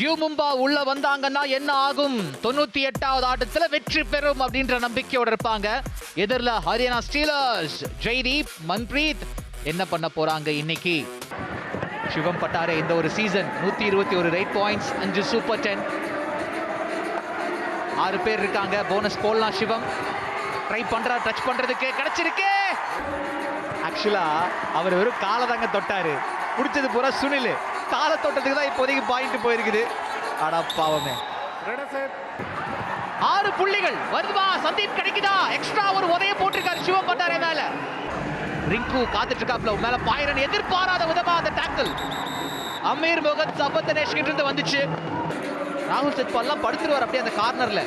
You உள்ள வந்தாங்கன்னா என்ன ஆகும்? தொண்ணூத்தி எட்டாவது ஆட்டத்துல வெற்றி பெறும் அப்படின்ற நம்பிக்கையோட இருப்பாங்க. எதிரில் ஹரியானா ஸ்டீலர்ஸ் ஜெய்தீப் மன்பிரீத் என்ன பண்ண போறாங்க இன்னைக்கு? சிவம் பட்டாரே இந்த ஒரு சீசன் நூத்தி இருபத்தி ஒரு ரைட் பாயிண்ட்ஸ் அஞ்சு சூப்பர் டென் ஆறு பேர் இருக்காங்க போனஸ் போடலாம் சிவம். ட்ரை பண்றா டச் பண்றதுக்கு கிடைச்சிருக்கு. ஆக்சுவலா அவர் வெறும் காலை தாங்க தொட்டாரு. பிடிச்சது பூரா சுனில். கால தோட்டத்துக்கு தான் இப்போதைக்கு பாயிண்ட் போயிருக்குது. அடா பாவமே. ஆறு புள்ளிகள். வருதுமா சந்தீப் கிடைக்குதா? எக்ஸ்ட்ரா ஒரு உதய போட்டிருக்காரு சிவம் பட்டாரே மேல. ரிங்கு காத்துட்டு இருக்காப்ல மேல பாயிரன் எதிர்பாராத விதமா அந்த டேக்கிள் அமீர் முகத் சபத்தனேஷ் கிட்ட இருந்து வந்துச்சு. ராகுல் சத்பால்லாம் படுத்துருவார் அப்படியே அந்த கார்னர்ல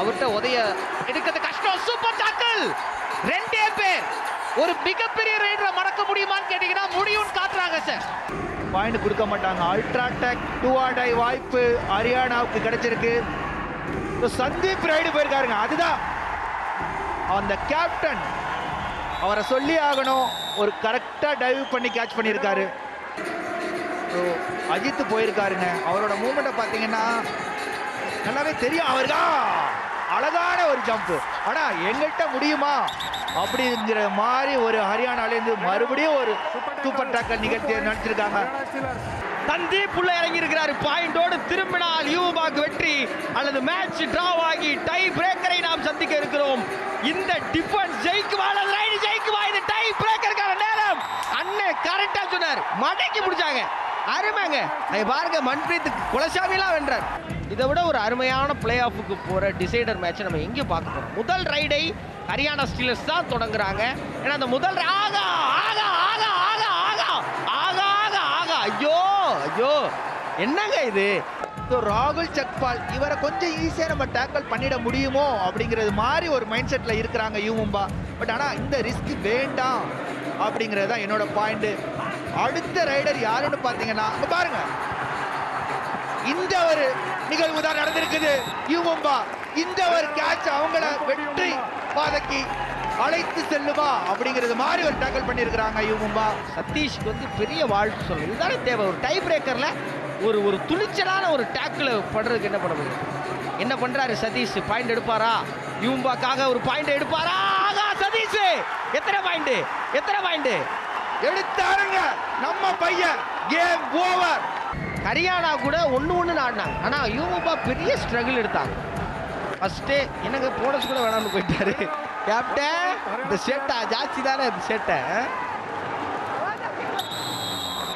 அவர்கிட்ட உதய எடுக்கிறது கஷ்டம். சூப்பர் டாக்கிள் ரெண்டே பேர். ஒரு மிகப்பெரிய ரைடரை மறக்க முடியுமான்னு கேட்டீங்கன்னா முடியும்னு காட்டுறாங்க சார் பாயிண்ட் கொடுக்க மாட்டாங்க. Ultra Tech do or die வாய்ப்பு ஹரியானாவுக்கு கிடைச்சிருக்கு. சந்தீப் ரைடு போயிருக்காருங்க. அதுதான். அந்த கேப்டன் அவரை சொல்லி ஆகணும். ஒரு கரெக்டாக டைவ் பண்ணி கேட்ச் பண்ணியிருக்காரு. ஸோ அஜித் போயிருக்காருங்க. அவரோட மூமெண்ட்டை பார்த்தீங்கன்னா நல்லாவே தெரியும். அவருக்கா அழகான ஒரு ஜம்ப் ஆனால் எங்கள்கிட்ட முடியுமா? அப்படிங்கிற மாதிரி ஒரு ஹரியானாலேருந்து மறுபடியும் ஒரு சூப்பர் டாக்கர் நிகழ்ச்சியை நடத்திருக்காங்க சந்தீப் உள்ள இறங்கி இருக்கிறாரு பாயிண்டோடு திரும்பினால் யூபாக் வெற்றி அல்லது மேட்ச் டிராவ் ஆகி டை பிரேக்கரை நாம் சந்திக்க இருக்கிறோம். இந்த டிஃபென்ஸ் ஜெயிக்குமா அல்லது ரைடு ஜெயிக்குமா? இது டை பிரேக்கருக்கான நேரம். அண்ணன் கரெக்டா சொன்னார். மடக்கி முடிச்சாங்க அருமைங்க. அங்க பாருங்க மன்பிரீத் குலசாமிலாம் வென்றார். இதை விட ஒரு அருமையான பிளே ஆஃபுக்கு போற டிசைடர் மேட்ச் நம்ம எங்கே பார்க்க போறோம். முதல் ரைடை ஹரியானா ஸ்டீலர்ஸ் தான் தொடங்குறாங்க. ஏன்னா அந்த முதல் ஆகா ஆகா ஆகா ஆகா ஆகா ஆகா ஆகா ஆகா. ஐயோ ஐயோ. என்னங்க இது? ஸோ ராகுல் சக்பால் இவரை கொஞ்சம் ஈஸியாக நம்ம டேக்கிள் பண்ணிட முடியுமோ அப்படிங்கிறது மாதிரி ஒரு மைண்ட் செட்டில் இருக்கிறாங்க யூமும்பா பட் ஆனால் இந்த ரிஸ்க் வேண்டாம் அப்படிங்கிறது தான் என்னோட பாயிண்ட் அடுத்த ரைடர் யாருன்னு பார்த்தீங்கன்னா இங்க பாருங்க. இந்த ஒரு நிகழ்வு தான் நடந்திருக்குது. யூமும்பா இந்த ஒரு கேட்ச் அவங்கள வெற்றி பாதைக்கு அழைத்து செல்லுமா அப்படிங்கிறது மாதிரி ஒரு டேக்கிள் பண்ணியிருக்கிறாங்க யூமும்பா சதீஷ்க்கு வந்து பெரிய வாழ்த்து சொல்லணும். இதுதானே தேவை? ஒரு டை பிரேக்கர்ல ஒரு ஒரு துணிச்சலான ஒரு டேக்கில் படுறதுக்கு என்ன பண்ண முடியும்? என்ன பண்றாரு சதீஷ்? பாயிண்ட் எடுப்பாரா? யூம்பாக்காக ஒரு பாயிண்ட் எடுப்பாரா? ஆகா சதீஷ்! எத்தனை பாயிண்ட் எத்தனை பாயிண்ட் எடுத்தாருங்க. நம்ம பையன். கேம் ஓவர் ஹரியானா கூட ஒன்று ஒன்று ஆடினாங்க. ஆனால் யூமும்பா பெரிய ஸ்ட்ரகிள் எடுத்தாங்க. ஃபஸ்ட்டு எனக்கு போனஸ் கூட வேணாம்னு போயிட்டாரு. கேப்டன் இந்த சேட்டா ஜாஸ்தி தானே இந்த சேட்டை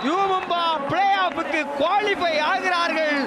யூமும்பா பிளே ஆஃபுக்கு குவாலிஃபை ஆகிறார்கள்.